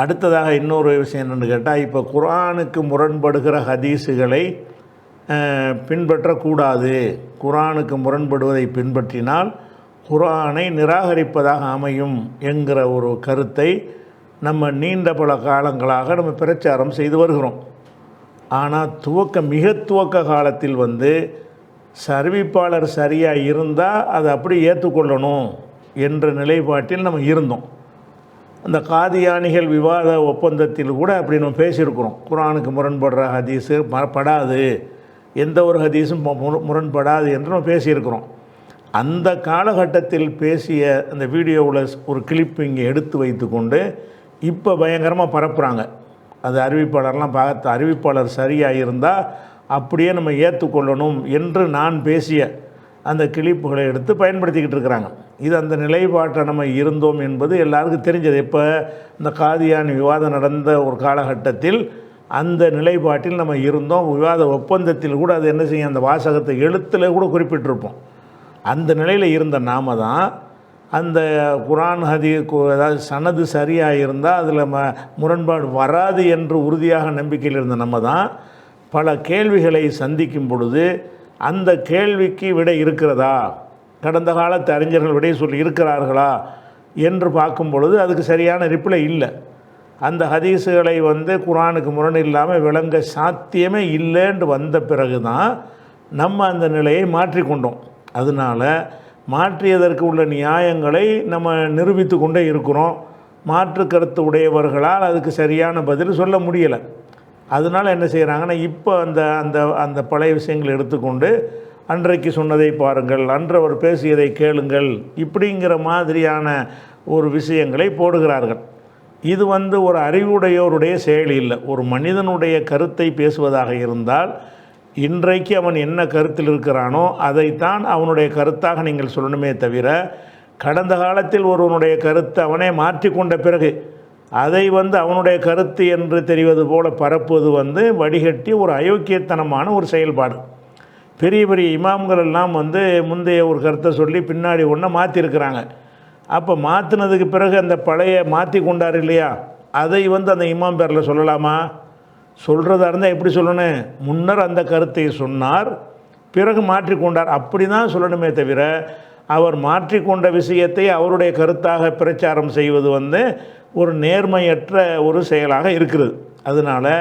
அடுத்ததாக இன்னொரு விஷயம் என்னென்னு கேட்டால் இப்போ குரானுக்கு முரண்படுகிற ஹதீஸுகளை பின்பற்றக்கூடாது. குரானுக்கு முரண்படுவதை பின்பற்றினால் குரானை நிராகரிப்பதாக அமையும் என்கிற ஒரு கருத்தை நம்ம நீண்ட பல காலங்களாக நம்ம பிரச்சாரம் செய்து வருகிறோம். ஆனால் துவக்க மிக துவக்க காலத்தில் வந்து சர்விப்பாளர் சரியாக இருந்தால் அதை அப்படி ஏற்றுக்கொள்ளணும் என்ற நிலைப்பாட்டில் நம்ம இருந்தோம். அந்த காதியானிகள் விவாத ஒப்பந்தத்தில் கூட அப்படி நம்ம பேசியிருக்கிறோம். குரானுக்கு முரண்படுற ஹதீஸு படாது. எந்த ஒரு ஹதீஸும் மு- முரண்படாது என்று நம்ம பேசியிருக்கிறோம். அந்த காலகட்டத்தில் பேசிய அந்த வீடியோவில் ஒரு கிளிப் இங்கே எடுத்து வைத்துக்கொண்டு இப்போ பயங்கரமாக பரப்புகிறாங்க அது அறிவிப்பாளர்லாம் பார்த்து அறிவிப்பாளர் சரியாக இருந்தால் அப்படியே நம்ம ஏற்றுக்கொள்ளணும் என்று நான் பேசிய அந்த கிளிப்புகளை எடுத்து பயன்படுத்திக்கிட்டு இருக்கிறாங்க. இது அந்த நிலைப்பாட்டை நம்ம இருந்தோம் என்பது எல்லாருக்கும் தெரிஞ்சது. இப்போ இந்த காதியானி விவாதம் நடந்த ஒரு காலகட்டத்தில் அந்த நிலைப்பாட்டில் நம்ம இருந்தோம். விவாத ஒப்பந்தத்தில் கூட அது என்ன செய்யும்? அந்த வாசகத்தை எழுத்தில் கூட குறிப்பிட்டிருப்போம். அந்த நிலையில் இருந்த நாம தான் அந்த குரான் ஹதி கு- அதாவது சனது சரியாக இருந்தால் அதில் ம முரண்பாடு வராது என்று உறுதியாக நம்பிக்கையில் இருந்த நம்ம தான் பல கேள்விகளை சந்திக்கும் பொழுது அந்த கேள்விக்கு விடை இருக்கிறதா? கடந்த காலத்து அறிஞர்கள் விடை சொல்லி இருக்கிறார்களா? என்று பார்க்கும் பொழுது அதுக்கு சரியான ரிப்ளை இல்லை. அந்த ஹதீஸுகளை வந்து குரானுக்கு முரண் இல்லாமல் விளங்க சாத்தியமே இல்லைன்னு வந்த பிறகு தான் நம்ம அந்த நிலையை மாற்றிக்கொண்டோம். அதனால் மாற்றியதற்கு உள்ள நியாயங்களை நம்ம நிரூபித்து கொண்டே இருக்கிறோம். மாற்று கருத்து உடையவர்களால் அதுக்கு சரியான பதில் சொல்ல முடியலை. அதனால் என்ன செய்கிறாங்கன்னா இப்போ அந்த அந்த அந்த பழைய விஷயங்களை எடுத்துக்கொண்டு அன்றைக்கு சொன்னதை பாருங்கள் அன்றவர் பேசியதை கேளுங்கள் இப்படிங்கிற மாதிரியான ஒரு விஷயங்களை போடுகிறார்கள். இது வந்து ஒரு அறிவுடையோருடைய செயல் இல்லை. ஒரு மனிதனுடைய கருத்தை பேசுவதாக இருந்தால் இன்றைக்கு அவன் என்ன கருத்தில் இருக்கிறானோ அதைத்தான் அவனுடைய கருத்தாக நீங்கள் சொல்லணுமே தவிர கடந்த காலத்தில் ஒருவனுடைய கருத்தை அவனே மாற்றிக்கொண்ட பிறகு அதை வந்து அவனுடைய கருத்து என்று தெரிவது போல பரப்புவது வந்து வடிகட்டி ஒரு அயோக்கியத்தனமான ஒரு செயல்பாடு. பெரிய பெரிய இமாம்கள் எல்லாம் வந்து முந்தைய ஒரு கருத்தை சொல்லி பின்னாடி ஒன்றை மாற்றிருக்கிறாங்க அப்போ மாற்றினதுக்கு பிறகு அந்த பழைய மாற்றி கொண்டார் இல்லையா? அதை வந்து அந்த இமாம் பேரில் சொல்லலாமா? சொல்கிறதா இருந்தால் எப்படி சொல்லணும்? முன்னர் அந்த கருத்தை சொன்னார் பிறகு மாற்றிக்கொண்டார் அப்படி தான் சொல்லணுமே தவிர அவர் மாற்றிக்கொண்ட விஷயத்தை அவருடைய கருத்தாக பிரச்சாரம் செய்வது வந்து ஒரு நேர்மையற்ற ஒரு செயலாக இருக்கிறது. அதனால்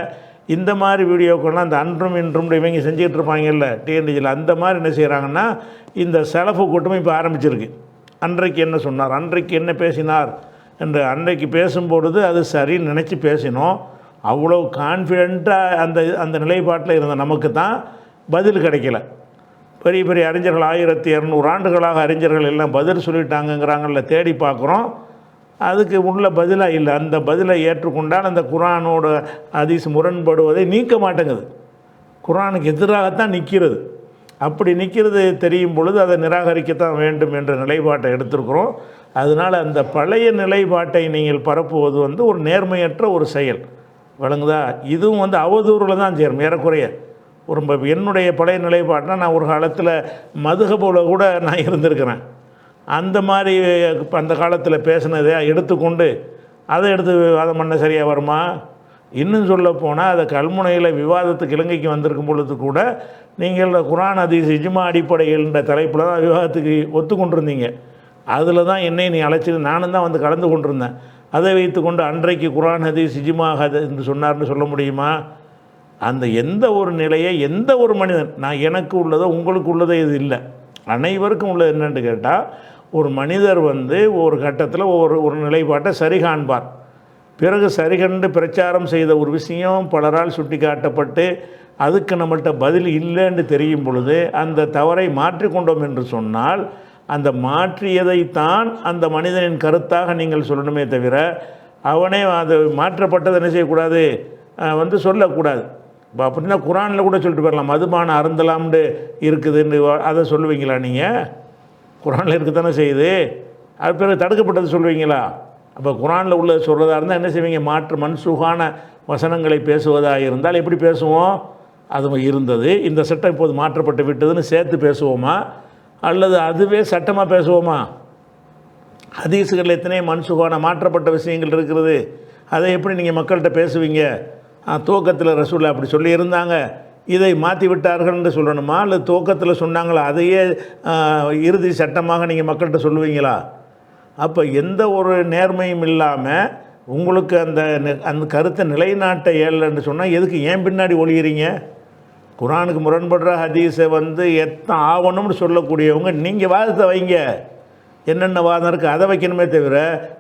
இந்த மாதிரி வீடியோக்கள்லாம் அந்த அன்றும் இன்றும் இவங்க செஞ்சுக்கிட்டு இருப்பாங்கல்ல டிஎன்டிஜியில் அந்த மாதிரி என்ன செய்கிறாங்கன்னா இந்த செலவு கூட்டம் இப்போ ஆரம்பிச்சிருக்கு. அன்றைக்கு என்ன சொன்னார்? அன்றைக்கு என்ன பேசினார்? என்று அன்றைக்கு பேசும்பொழுது அது சரின்னு நினச்சி பேசினோம். அவ்வளோ கான்ஃபிடெண்ட்டாக அந்த அந்த நிலைப்பாட்டில் இருந்த நமக்கு தான் பதில் கிடைக்கல. பெரிய பெரிய அறிஞர்கள் ஆயிரத்தி இரநூறு ஆண்டுகளாக அறிஞர்கள் எல்லாம் பதில் சொல்லிட்டாங்கங்கிறாங்கல்ல தேடி பார்க்குறோம். அதுக்கு உள்ள பதிலாக இல்லை. அந்த பதிலை ஏற்றுக்கொண்டால் அந்த குரானோட அதிசு முரண்படுவதை நீக்க மாட்டேங்குது. குரானுக்கு எதிராகத்தான் நிற்கிறது அப்படி நிற்கிறது தெரியும் பொழுது அதை நிராகரிக்கத்தான் வேண்டும் என்ற நிலைப்பாட்டை எடுத்திருக்கிறோம். அதனால் அந்த பழைய நிலைப்பாட்டை நீங்கள் பரப்புவது வந்து ஒரு நேர்மையற்ற ஒரு செயல். விளங்குதா? இதுவும் வந்து அவதூறில் தான் சேரும் ஏறக்குறைய. ஒரு என்னுடைய பழைய நிலைப்பாட்டினா நான் ஒரு காலத்தில் மதுகபோல கூட நான் இருந்திருக்கிறேன். அந்த மாதிரி அந்த காலத்தில் பேசினதை எடுத்துக்கொண்டு அதை எடுத்து விவாதம் பண்ண சரியாக வருமா? இன்னும் சொல்ல போனால் அதை கல்முனையில் விவாதத்துக்கு இலங்கைக்கு வந்திருக்கும் பொழுது கூட நீங்கள் குரான் அதீஸ் இஜ்மா அடிப்படையில் என்ற தலைப்பில் தான் விவாதத்துக்கு ஒத்துக்கொண்டிருந்தீங்க. அதில் தான் என்னை நீ அழைச்சி நானும் தான் வந்து கலந்து கொண்டிருந்தேன். அதை வைத்துக்கொண்டு அன்றைக்கு குரான் ஹதீஸ் இஜ்மா என்று சொன்னார்னு சொல்ல முடியுமா? அந்த எந்த ஒரு நிலையை எந்த ஒரு மனிதன் நான் எனக்கு உள்ளதோ உங்களுக்கு உள்ளதோ இது இல்லை. அனைவருக்கும் உள்ளது என்னென்னு கேட்டால் ஒரு மனிதர் வந்து ஒரு கட்டத்தில் ஒரு ஒரு நிலைப்பாட்டை சரி காண்பார். பிறகு சரிகண்டு பிரச்சாரம் செய்த ஒரு விஷயம் பலரால் சுட்டிக்காட்டப்பட்டு அதுக்கு நம்மள்கிட்ட பதில் இல்லைன்னு தெரியும் பொழுது அந்த தவறை மாற்றிக்கொண்டோம் என்று சொன்னால் அந்த மாற்றியதைத்தான் அந்த மனிதனின் கருத்தாக நீங்கள் சொல்லணுமே தவிர அவனே அது மாற்றப்பட்டதை என்ன செய்யக்கூடாது? வந்து சொல்லக்கூடாது. இப்போ அப்படின்னா குரானில் கூட சொல்லிட்டு போயிடலாம். மதுபானம் அருந்தலாம்னு இருக்குதுன்னு அதை சொல்லுவீங்களா நீங்கள் குரானில் இருக்க தானே செய்யுது? அது பிறகு தடுக்கப்பட்டது சொல்லுவீங்களா? அப்போ குரானில் உள்ள சொல்கிறதா இருந்தால் என்ன செய்வீங்க? மாற்று மன்சுகான வசனங்களை பேசுவதாக இருந்தால் எப்படி பேசுவோம்? அது இருந்தது. இந்த சட்டம் இப்போது மாற்றப்பட்டு விட்டதுன்னு சேர்த்து பேசுவோமா? அல்லது அதுவே சட்டமாக பேசுவோமா? ஹதீஸுகள் எத்தனை மன்சுகான மாற்றப்பட்ட விஷயங்கள் இருக்கிறது? அதை எப்படி நீங்கள் மக்கள்கிட்ட பேசுவீங்க? துவக்கத்தில் ரசூல் அப்படி சொல்லியிருந்தாங்க. இதை மாற்றி விட்டார்கள் என்று சொல்லணுமா? இல்லை துவக்கத்தில் சொன்னாங்களா? அதையே இறுதி சட்டமாக நீங்கள் மக்கள்கிட்ட சொல்லுவீங்களா? அப்போ எந்த ஒரு நேர்மையும் இல்லாமல் உங்களுக்கு அந்த நெ- அந்த கருத்தை நிலைநாட்ட இயலன்னு சொன்னால் எதுக்கு ஏன் பின்னாடி ஒழிகிறீங்க குரானுக்கு முரண்படுற ஹதீஸை வந்து எத்தனை ஆகணும்னு சொல்லக்கூடியவங்க நீங்கள் வாதத்தை வைங்க. என்னென்ன வாதம் இருக்குது அதை வைக்கணுமே தவிர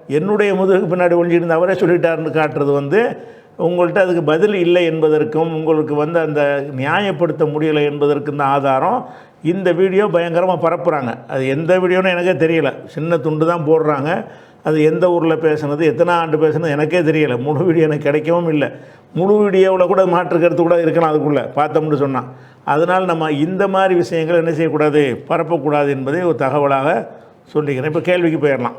என்னுடைய முதுகுக்கு பின்னாடி ஒழிஞ்சிருந்து அவரே சொல்லிட்டாருன்னு காட்டுறது வந்து உங்கள்கிட்ட அதுக்கு பதில் இல்லை என்பதற்கும் உங்களுக்கு வந்து அந்த நியாயப்படுத்த முடியலை என்பதற்கும் தான் ஆதாரம். இந்த வீடியோ பயங்கரமாக பரப்புகிறாங்க அது எந்த வீடியோன்னு எனக்கே தெரியல. சின்ன துண்டு தான் போடுறாங்க. அது எந்த ஊரில் பேசுனது எத்தனை ஆண்டு பேசுனது எனக்கே தெரியலை. முழு வீடியோ எனக்கு கிடைக்கவும் இல்லை. முழு வீடியோவில் கூட மாற்று கருத்து கூட இருக்கலாம் அதுக்குள்ளே பார்த்தோம்னு சொன்னான் அதனால் நம்ம இந்த மாதிரி விஷயங்கள் என்ன செய்யக்கூடாது? பரப்பக்கூடாது என்பதை ஒரு தகவலாக சொல்லிக்கிறேன். இப்போ கேள்விக்கு போயிடலாம்.